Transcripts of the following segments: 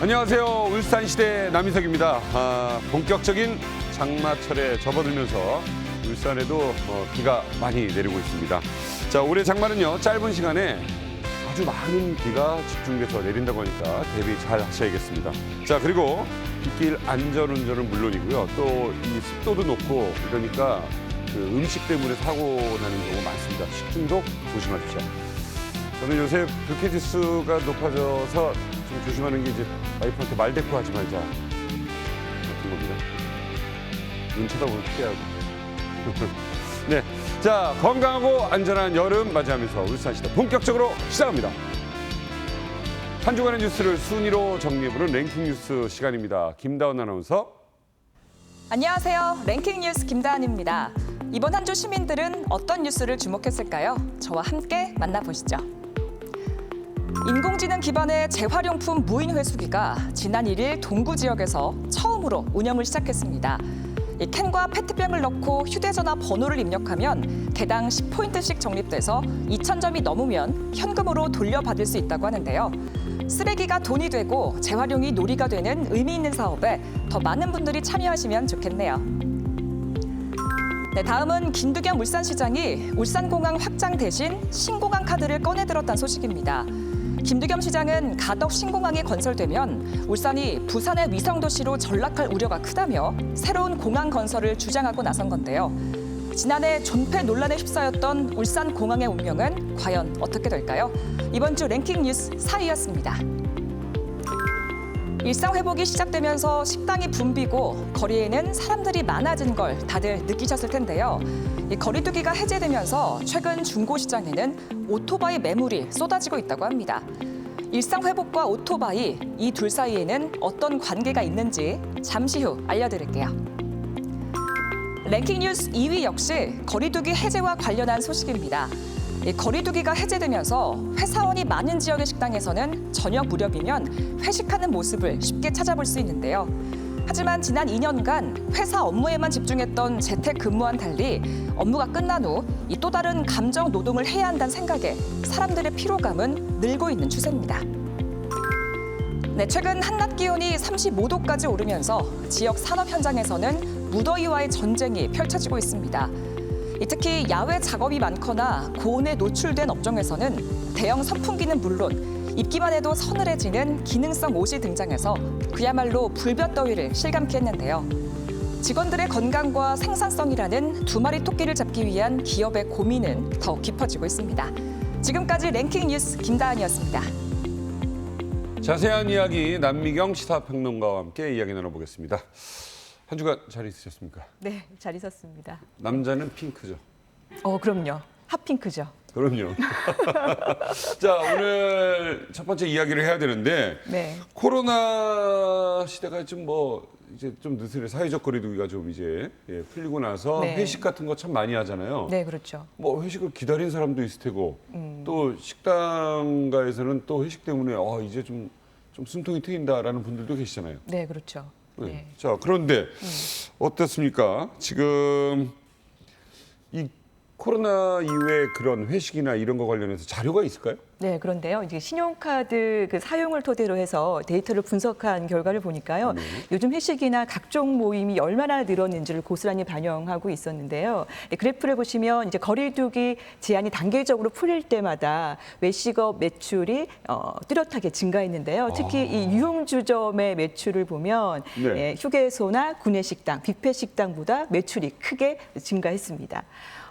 안녕하세요. 울산시대 남희석입니다. 아, 본격적인 장마철에 접어들면서 울산에도 어, 비가 많이 내리고 있습니다. 자, 올해 장마는요, 짧은 시간에 아주 많은 비가 집중돼서 내린다고 하니까 대비 잘 하셔야겠습니다. 자, 그리고 빗길 안전운전은 물론이고요. 또 이 습도도 높고 이러니까 그 음식 때문에 사고 나는 경우가 많습니다. 식중독 조심하십시오. 저는 요새 불쾌지수가 높아져서 좀 조심하는 게 이제 와이프한테 말 대꾸 하지 말자 같은 겁니다. 눈 쳐다보면 피하고. 네, 자 건강하고 안전한 여름 맞이하면서 울산시대 본격적으로 시작합니다. 한 주간의 뉴스를 순위로 정리해보는 랭킹 뉴스 시간입니다. 김다운 아나운서. 안녕하세요. 랭킹 뉴스 김다은입니다. 이번 한 주 시민들은 어떤 뉴스를 주목했을까요? 저와 함께 만나보시죠. 인공지능 기반의 재활용품 무인 회수기가 지난 1일 동구 지역에서 처음으로 운영을 시작했습니다. 이 캔과 페트병을 넣고 휴대전화 번호를 입력하면 개당 10포인트씩 적립돼서 2,000점이 넘으면 현금으로 돌려받을 수 있다고 하는데요. 쓰레기가 돈이 되고 재활용이 놀이가 되는 의미 있는 사업에 더 많은 분들이 참여하시면 좋겠네요. 네, 다음은 김두겸 울산시장이 울산공항 확장 대신 신공항 카드를 꺼내들었다는 소식입니다. 김두겸 시장은 가덕 신공항이 건설되면 울산이 부산의 위성도시로 전락할 우려가 크다며 새로운 공항 건설을 주장하고 나선 건데요. 지난해 존폐 논란에 휩싸였던 울산 공항의 운명은 과연 어떻게 될까요? 이번 주 랭킹 뉴스 4위였습니다. 일상 회복이 시작되면서 식당이 붐비고 거리에는 사람들이 많아진 걸 다들 느끼셨을 텐데요. 이 거리두기가 해제되면서 최근 중고 시장에는 오토바이 매물이 쏟아지고 있다고 합니다. 일상 회복과 오토바이 이 둘 사이에는 어떤 관계가 있는지 잠시 후 알려드릴게요. 랭킹 뉴스 2위 역시 거리두기 해제와 관련한 소식입니다. 이 거리두기가 해제되면서 회사원이 많은 지역의 식당에서는 저녁 무렵이면 회식하는 모습을 쉽게 찾아볼 수 있는데요. 하지만 지난 2년간 회사 업무에만 집중했던 재택 근무와는 달리 업무가 끝난 후이또 다른 감정 노동을 해야 한다는 생각에 사람들의 피로감은 늘고 있는 추세입니다. 네, 최근 한낮 기온이 35도까지 오르면서 지역 산업 현장에서는 무더위와의 전쟁이 펼쳐지고 있습니다. 이 특히 야외 작업이 많거나 고온에 노출된 업종에서는 대형 선풍기는 물론 입기만 해도 서늘해지는 기능성 옷이 등장해서 그야말로 불볕더위를 실감케 했는데요. 직원들의 건강과 생산성이라는 두 마리 토끼를 잡기 위한 기업의 고민은 더 깊어지고 있습니다. 지금까지 랭킹 뉴스 김다은이었습니다. 자세한 이야기 남미경 시사평론가와 함께 이야기 나눠보겠습니다. 한 주간 잘 있으셨습니까? 네, 잘 있었습니다. 남자는 핑크죠. 어, 그럼요. 핫핑크죠. 그럼요. 자, 오늘 첫 번째 이야기를 해야 되는데 네. 코로나 시대가 좀 뭐 이제 좀 느슨해 사회적 거리두기가 좀 이제 예, 풀리고 나서 네. 회식 같은 거 참 많이 하잖아요. 네, 그렇죠. 뭐 회식을 기다린 사람도 있을 테고 음. 또 식당가에서는 또 회식 때문에 어 이제 좀 좀 숨통이 트인다라는 분들도 계시잖아요. 네, 그렇죠. 네. 네. 자 그런데 어떻습니까? 지금 이 코로나 이후에 그런 회식이나 이런 거 관련해서 자료가 있을까요? 네, 그런데요. 이제 신용카드 그 사용을 토대로 해서 데이터를 분석한 결과를 보니까요. 네. 요즘 회식이나 각종 모임이 얼마나 늘었는지를 고스란히 반영하고 있었는데요. 네, 그래프를 보시면 이제 거리두기 제한이 단계적으로 풀릴 때마다 외식업 매출이 어, 뚜렷하게 증가했는데요. 특히 이 유흥주점의 매출을 보면 아. 네. 예, 휴게소나 구내식당, 뷔페식당보다 매출이 크게 증가했습니다.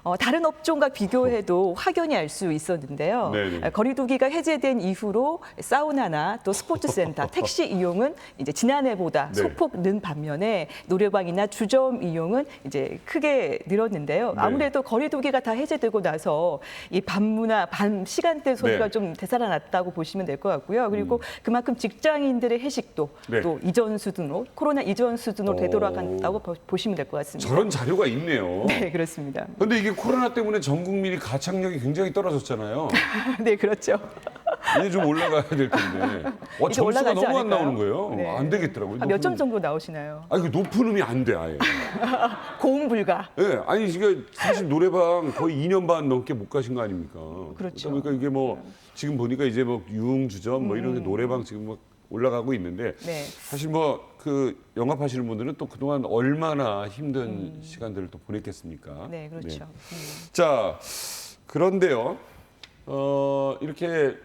어, 다른 업종과 비교해도 확연히 알 수 있었는데요. 네네. 거리두기가 해제된 이후로 사우나나 또 스포츠센터, 택시 이용은 이제 지난해보다 네. 소폭 는 반면에 노래방이나 주점 이용은 이제 크게 늘었는데요. 네. 아무래도 거리두기가 다 해제되고 나서 이 밤문화, 밤 시간대 소리가 네. 좀 되살아났다고 보시면 될 것 같고요. 그리고 그만큼 직장인들의 회식도 음. 네. 또 이전 수준으로 코로나 이전 수준으로 오. 되돌아간다고 보- 보시면 될 것 같습니다. 저런 자료가 있네요. 네, 그렇습니다. 근데 이게 코로나 때문에 전 국민이 가창력이 굉장히 떨어졌잖아요. 네, 그렇죠. 이제 좀 올라가야 될 텐데. 와, 이제 점수가 올라가지 너무 안 않을까요? 나오는 거예요. 네. 안 되겠더라고요. 몇점 높은- 정도 나오시나요? 아니, 그 높은 음이 안 돼, 아예. 고음 불가. 예, 아니 이게 사실 노래방 거의 2년 반 넘게 못 가신 거 아닙니까? 그렇죠. 그러니까 이게 뭐 지금 보니까 이제 뭐 유흥주점 뭐 음. 이런 데 노래방 지금 막 올라가고 있는데 네. 사실 뭐 그 영업하시는 분들은 또 그동안 얼마나 힘든 시간들을 또 보냈겠습니까? 음. 네, 그렇죠. 음. 자, 그런데요. 어, 이렇게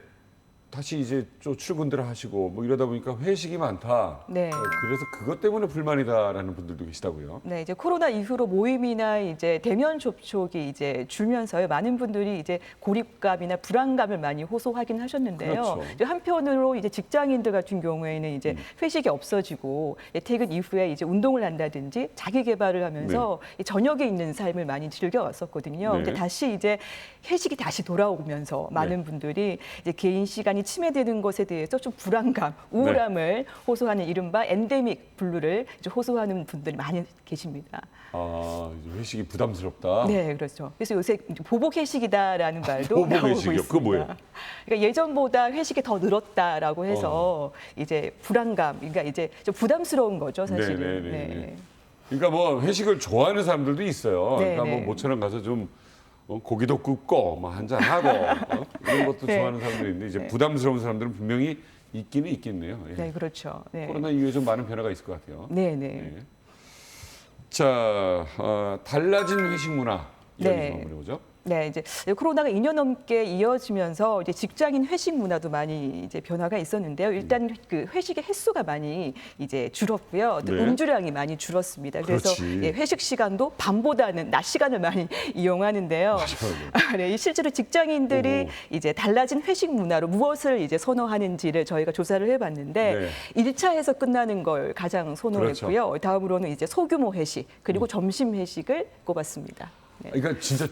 다시 이제 좀 출근들 하시고 뭐 이러다 보니까 회식이 많다. 네. 어, 그래서 그것 때문에 불만이다라는 분들도 계시다고요. 네, 이제 코로나 이후로 모임이나 이제 대면 접촉이 이제 줄면서요. 많은 분들이 이제 고립감이나 불안감을 많이 호소하긴 하셨는데요. 그렇죠. 이제 한편으로 이제 직장인들 같은 경우에는 이제 회식이 없어지고 예, 퇴근 이후에 이제 운동을 한다든지 자기 개발을 하면서 이 저녁에 있는 삶을 많이 즐겨 왔었거든요. 네. 근데 다시 이제 회식이 다시 돌아오면서 많은 분들이 이제 개인 시간 이 침해되는 것에 대해서 좀 불안감, 우울함을 호소하는 이른바 엔데믹 블루를 이제 호소하는 분들이 많이 계십니다. 아, 회식이 부담스럽다. 네, 그렇죠. 그래서 요새 보복 회식이다라는 말도 보복 나오고 회식이요? 있습니다. 그거 뭐예요? 그러니까 예전보다 회식이 더 늘었다라고 해서 이제 불안감, 그러니까 이제 좀 부담스러운 거죠, 사실은. 네, 네, 네, 네. 네. 그러니까 뭐 회식을 좋아하는 사람들도 있어요. 네, 그러니까 뭐 네. 모처럼 가서 좀 어, 고기도 굽고 뭐 한잔 하고 어? 이런 것도 네. 좋아하는 사람들이 있는데 이제 네. 부담스러운 사람들은 분명히 있기는 있겠네요. 예. 네, 그렇죠. 네. 코로나 이후에 좀 많은 변화가 있을 것 같아요. 네, 네. 네. 자, 어, 달라진 회식 문화 이야기 네. 좀 한번 해보죠. 네, 이제 코로나가 2년 넘게 이어지면서 이제 직장인 회식 문화도 많이 이제 변화가 있었는데요. 일단 그 회식의 횟수가 많이 이제 줄었고요. 또 네. 음주량이 많이 줄었습니다. 그래서 그렇지. 예, 회식 시간도 밤보다는 낮 시간을 많이 이용하는데요. 맞아요. 아, 네, 이 실제로 직장인들이 오호. 이제 달라진 회식 문화로 무엇을 이제 선호하는지를 저희가 조사를 해봤는데 네. 일 1차에서 끝나는 걸 가장 선호했고요. 그렇죠. 다음으로는 이제 소규모 회식 그리고 음. 점심 회식을 꼽았습니다. 네. 그러니까 진짜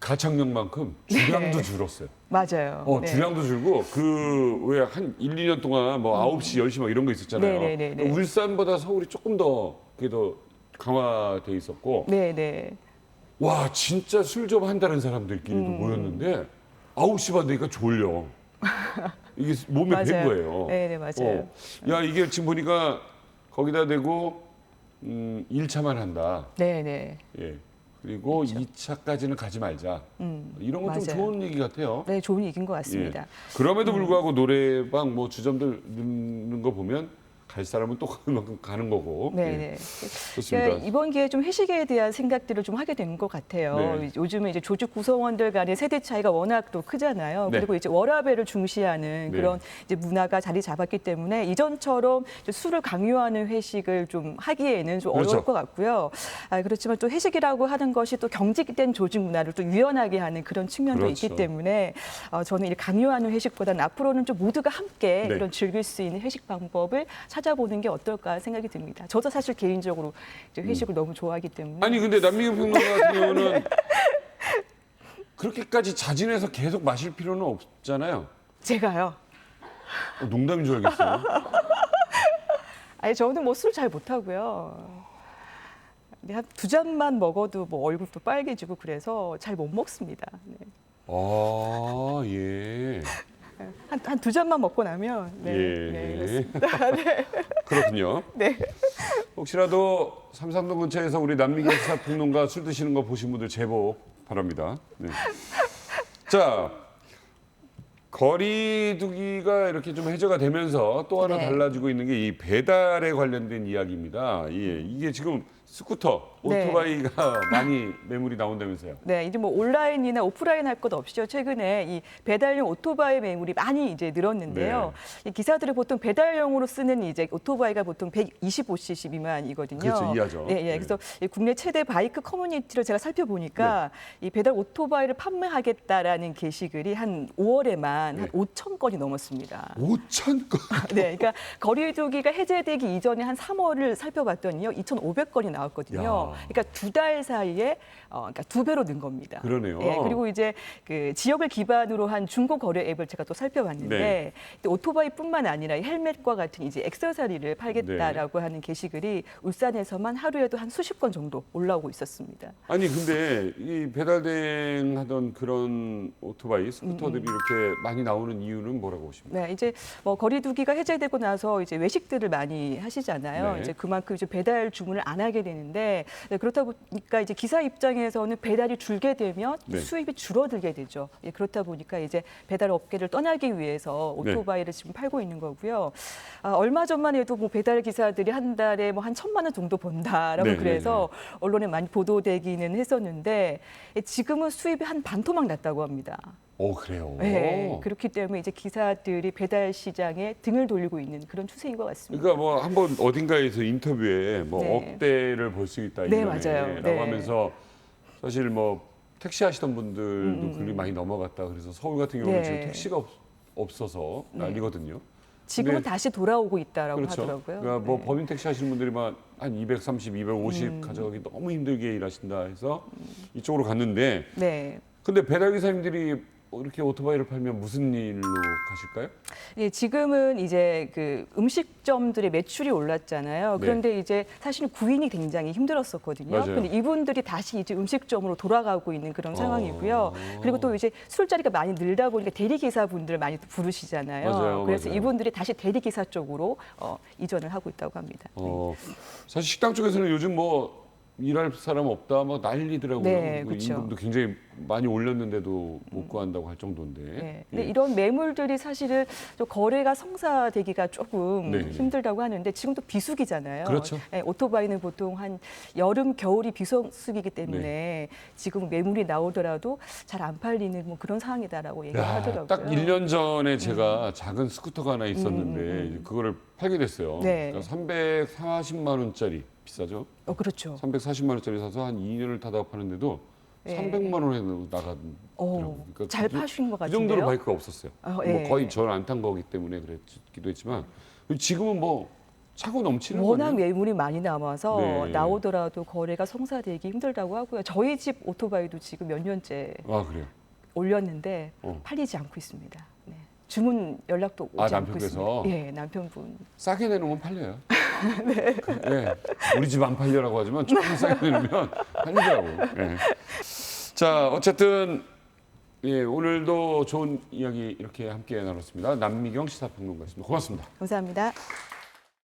가창력만큼 주량도 네. 줄었어요. 맞아요. 어, 네. 주량도 줄고 그 왜 한 1, 2년 동안 뭐 9시, 10시 막 이런 거 있었잖아요. 음. 네, 네, 네, 네. 울산보다 서울이 조금 더 그게 더 강화돼 있었고 네, 네. 와, 진짜 술 좀 한다는 사람들끼리도 음. 모였는데 9시 반 되니까 졸려. 이게 몸에 밴 맞아요. 거예요. 네, 네, 맞아요. 어. 야, 이게 지금 보니까 거기다 대고 음, 1차만 한다. 네, 네. 예. 그리고 2차까지는 가지 말자. 이런 건좀 그렇죠. 음. 좋은 얘기 같아요. 네, 좋은 얘기인 것 같습니다. 음. 예. 그럼에도 불구하고 노래방 뭐 주점들 넣는 거 보면 갈 사람은 또 그만큼 가는 거고. 네, 예. 네. 좋습니다. 그러니까 이번 기회에 좀 회식에 대한 생각들을 좀 하게 된 것 같아요. 네. 요즘은 이제 조직 구성원들 간의 세대 차이가 워낙 또 크잖아요. 네. 그리고 이제 워라밸을 중시하는 네. 그런 이제 문화가 자리 잡았기 때문에 이전처럼 술을 강요하는 회식을 좀 하기에는 좀 그렇죠. 어려울 것 같고요. 아, 그렇지만 또 회식이라고 하는 것이 또 경직된 조직 문화를 또 유연하게 하는 그런 측면도 그렇죠. 있기 때문에 어, 저는 이 강요하는 회식보다는 앞으로는 좀 모두가 함께 네. 이런 즐길 수 있는 회식 방법을 찾 아보는 게 어떨까 생각이 듭니다. 저도 사실 개인적으로 이제 회식을 너무 좋아하기 때문에 음. 아니 근데 남미경 평론가 같은 경우는 그렇게까지 자진해서 계속 마실 필요는 없잖아요. 제가요. 어, 농담인 줄 알겠어요. 아니 저는 뭐 술 잘 못하고요. 한두 잔만 먹어도 뭐 얼굴도 빨개지고 그래서 잘 못 먹습니다. 네. 아 예. 한한 두 잔만 먹고 나면 네, 예. 네, 그렇습니다. 네. 그렇군요. 네. 혹시라도 삼상동 근처에서 우리 남미경 시사평론가 술 드시는 거 보신 분들 제보 바랍니다. 네. 자, 거리두기가 이렇게 좀 해제가 되면서 또 하나 네. 달라지고 있는 게 이 배달에 관련된 이야기입니다. 예, 이게 지금 스쿠터, 네. 오토바이가 많이 매물이 나온다면서요. 네, 이제 뭐 온라인이나 오프라인 할 것 없이요. 최근에 이 배달용 오토바이 매물이 많이 이제 늘었는데요. 네. 이 기사들을 보통 배달용으로 쓰는 이제 오토바이가 보통 125cc 미만이거든요. 그렇죠, 이하죠. 예, 예. 네. 그래서 이 국내 최대 바이크 커뮤니티를 제가 살펴보니까 네. 이 배달 오토바이를 판매하겠다라는 게시글이 한 5월에만 한 네. 5천 건이 넘었습니다. 5천 건. 네, 그러니까 거리두기가 해제되기 이전에 한 3월을 살펴봤더니요, 2,500건이 나 왔거든요. 야. 그러니까 두 달 사이에 어, 그러니까 두 배로 는 겁니다. 그러네요. 예, 그리고 이제 그 지역을 기반으로 한 중고 거래 앱을 제가 또 살펴봤는데 네. 또 오토바이뿐만 아니라 이 헬멧과 같은 이제 액세서리를 팔겠다라고 네. 하는 게시글이 울산에서만 하루에도 한 수십 건 정도 올라오고 있었습니다. 아니 근데 이 배달 대행 하던 그런 오토바이, 스쿠터들이 이렇게 많이 나오는 이유는 뭐라고 보십니까? 네, 이제 뭐 거리두기가 해제되고 나서 이제 외식들을 많이 하시잖아요. 네. 이제 그만큼 이제 배달 주문을 안 하게 되는데 네, 그렇다 보니까 이제 기사 입장에서는 배달이 줄게 되면 네. 수입이 줄어들게 되죠. 예, 그렇다 보니까 이제 배달 업계를 떠나기 위해서 네. 오토바이를 지금 팔고 있는 거고요. 아, 얼마 전만 해도 뭐 배달 기사들이 한 달에 뭐 한 천만 원 정도 번다라고 네, 그래서 언론에 많이 보도되기는 했었는데 예, 지금은 수입이 한 반토막 났다고 합니다. 오 그래요. 네, 그렇기 때문에 이제 기사들이 배달 시장에 등을 돌리고 있는 그런 추세인 것 같습니다. 그러니까 뭐 한 번 어딘가에서 인터뷰에 뭐 네. 억대를 볼 수 있다 네, 이전에 맞아요. 라고 네. 하면서 사실 뭐 택시 하시던 분들도 글이 많이 넘어갔다 그래서 서울 같은 경우는 음, 네. 지금 택시가 없, 없어서 난리거든요. 지금은 근데- 다시 돌아오고 있다라고 그렇죠. 하더라고요. 그러니까 뭐 네. 법인 택시 하시는 분들이 막한 230, 250 음. 가져가기 너무 힘들게 일하신다 해서 이쪽으로 갔는데 네. 근데 배달 기사님들이 이렇게 오토바이를 팔면 무슨 일로 가실까요? 예, 지금은 이제 그 음식점들의 매출이 올랐잖아요. 네. 그런데 이제 사실은 구인이 굉장히 힘들었었거든요. 맞아요. 근데 이분들이 다시 이제 음식점으로 돌아가고 있는 그런 상황이고요. 어. 그리고 또 이제 술자리가 많이 늘다 보니까 대리기사 분들 많이 또 부르시잖아요. 맞아요, 그래서 맞아요. 이분들이 다시 대리기사 쪽으로 어, 이전을 하고 있다고 합니다. 어, 사실 식당 쪽에서는 요즘 뭐 일할 사람 없다 뭐 난리더라고요. 네, 그 그렇죠. 임금도 굉장히 많이 올렸는데도 못 구한다고 할 정도인데. 네. 근데 예. 이런 매물들이 사실은 좀 거래가 성사되기가 조금 네. 힘들다고 하는데 지금도 비수기잖아요. 그렇죠. 네, 오토바이는 보통 한 여름 겨울이 비수기이기 때문에 네. 지금 매물이 나오더라도 잘 안 팔리는 뭐 그런 상황이다라고 얘기를 야, 하더라고요. 음. 딱 1년 전에 제가 작은 스쿠터가 하나 있었는데 이제 그거를 팔게 됐어요. 네. 그러니까 340만 원짜리 비싸죠. 어, 그렇죠. 340만 원짜리 사서 한 2년을 타다가 파는데도 네. 300만 원에 나가더라고요. 어, 잘 그, 파신 것그 정도로 같은데요. 바이크가 없었어요. 어, 뭐 예. 거의 저는 안 탄 거기 때문에 그랬기도 했지만 지금은 뭐 차고 넘치는 워낙 거네요. 매물이 많이 남아서 네. 나오더라도 거래가 성사되기 힘들다고 하고요. 저희 집 오토바이도 지금 몇 년째 아 그래요. 올렸는데 어. 팔리지 않고 있습니다. 네. 주문 연락도 오지 아, 않고 남편께서? 있습니다. 예, 남편분. 싸게 내놓으면 팔려요. 네. 우리 집 안 팔려라고 하지만 조금 싸게 내놓으면 팔리더라고. 예. 자, 어쨌든 예, 오늘도 좋은 이야기 이렇게 함께 나눴습니다. 남미경 시사평론가였습니다. 고맙습니다. 감사합니다.